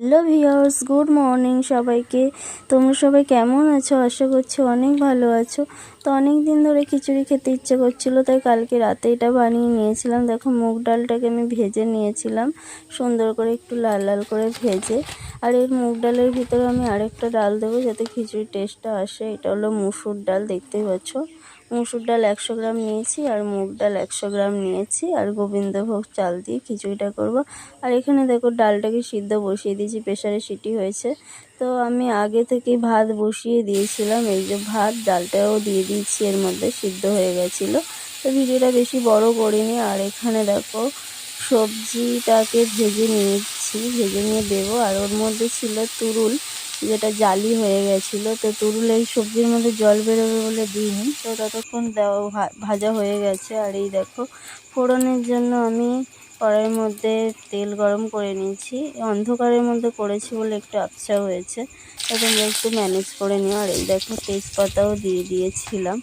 Hello viewers good morning সবাইকে। তোমরা সবাই কেমন আছো? আশা করছি অনেক ভালো আছো। তো অনেক দিন ধরে খিচুড়ি খেতে ইচ্ছে করছিল, তাই কালকে রাতে এটা বানিয়ে নিয়েছিলাম। দেখো, মুগ ডালটাকে আমি ভেজে নিয়েছিলাম। সুন্দর করে একটু লাল লাল করে ভেজে। আর এর মুগ ডালের ভিতরে আমি আরেকটা ডাল দেবো যাতে খিচুড়ির টেস্টটা আসে। এটা হলো মুসুর ডাল, দেখতেই পাচ্ছ। মুসুর ডাল একশো গ্রাম নিয়েছি আর মুগ ডাল একশো গ্রাম নিয়েছি আর গোবিন্দভোগ চাল দিয়ে খিচুড়িটা করব। আর এখানে দেখো ডালটাকে সিদ্ধ বসিয়ে দিয়েছি প্রেশারে সিটি হয়েছে। তো আমি আগে থেকে ভাত বসিয়ে দিয়েছিলাম, এই যে ভাত ডালটাও দিয়ে দিয়েছি, এর মধ্যে সিদ্ধ হয়ে গেছিল। তো ভিডিওটা বেশি বড় করিনি, আর এখানে দেখো সবজিটাকে ভেজে নিয়েছি। ভেজে নিয়ে দেবো। আর ওর মধ্যে ছিল তুরুল, যেটা জালি হয়ে গেছিল। তো তুরুল এই সবজির মধ্যে জল বেরোবে বলে দিইনি। তো ততক্ষণ দেওয়া ভাজা হয়ে গেছে। আর এই দেখো, ফোড়নের জন্য আমি কড়াইয়ের মধ্যে তেল গরম করে নিয়েছি। অন্ধকারের মধ্যে করেছি বলে একটু আবছা হয়েছে। তো একটু ম্যানেজ করে নিও। আর এই দেখো, তেজপাতাও দিয়ে দিয়েছিলাম।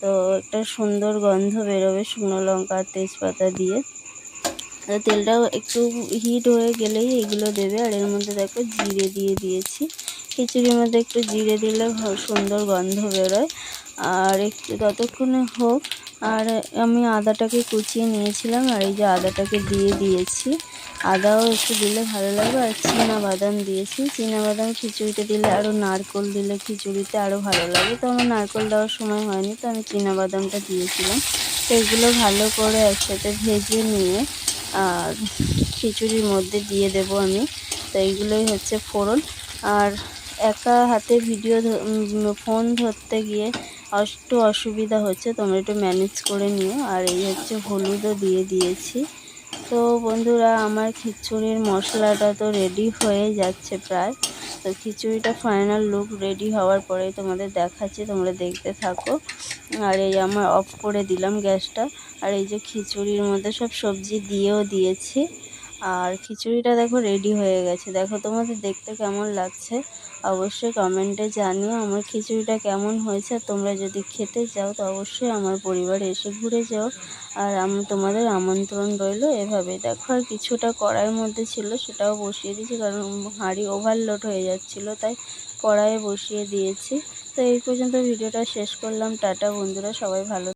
তো একটা সুন্দর গন্ধ বেরোবে শুকনো লঙ্কা আর তেজপাতা দিয়ে। তেলটাও একটু হিট হয়ে গেলেই এগুলো দেবে, আর এর মধ্যে দেখো জিরে দিয়ে দিয়েছি। খিচুড়ির মধ্যে একটু জিরে দিলে সুন্দর গন্ধ বেরোয়। আর একটু ততক্ষণে হোক, আর আমি আদাটাকে কুচিয়ে নিয়েছিলাম, আর এই যে আদাটাকে দিয়ে দিয়েছি। আদাও একটু দিলে ভালো লাগবে, আর চীনা বাদাম দিয়েছি। চীনা বাদাম খিচুড়িতে দিলে আরও নারকোল দিলে খিচুড়িতে আরও ভালো লাগে। তো আমার নারকোল দেওয়ার সময় হয়নি, তো আমি চীনা বাদামটা দিয়েছিলাম। তো এগুলো ভালো করে একসাথে ভেজে নিয়ে খিচুড়ির মধ্যে দিয়ে দেব আমি। তো এইগুলোই হচ্ছে ফোড়ন। আর একা হাতে ভিডিও ফোন ধরতে গিয়ে একটু অসুবিধা হচ্ছে, তোমরা একটু ম্যানেজ করে নিও। আর এই হচ্ছে হলুদও দিয়ে দিয়েছি। তো বন্ধুরা, আমার খিচুড়ির মশলাটা তো রেডি হয়ে যাচ্ছে প্রায়। তো খিচুড়িটা ফাইনাল লুক রেডি হওয়ার পরে তোমাদের দেখাচ্ছি, তোমরা দেখতে থাকো। আর এই আমার অফ করে দিলাম গ্যাসটা। আর এই যে খিচুড়ির মধ্যে সব সবজি দিয়েও দিয়েছি। আর খিচুড়িটা দেখো রেডি হয়ে গেছে। দেখো তোমাদের দেখতে কেমন লাগছে? অবশ্যই কমেন্টে জানিও আমার খিচুড়িটা কেমন হয়েছে। তোমরা যদি খেতে চাও তো অবশ্যই আমার পরিবারে এসে ঘুরে যাও। আর আমি তোমাদের আমন্ত্রণ রইল এভাবে দেখো আর কিছুটা কড়াইয়ের মধ্যে ছিল, সেটাও বসিয়ে দিয়েছি কারণ হাঁড়ি ওভারলোড হয়ে যাচ্ছিল, তাই কড়াইয়ে বসিয়ে দিয়েছি। তো এই পর্যন্ত ভিডিওটা শেষ করলাম। টাটা বন্ধুরা, সবাই ভালো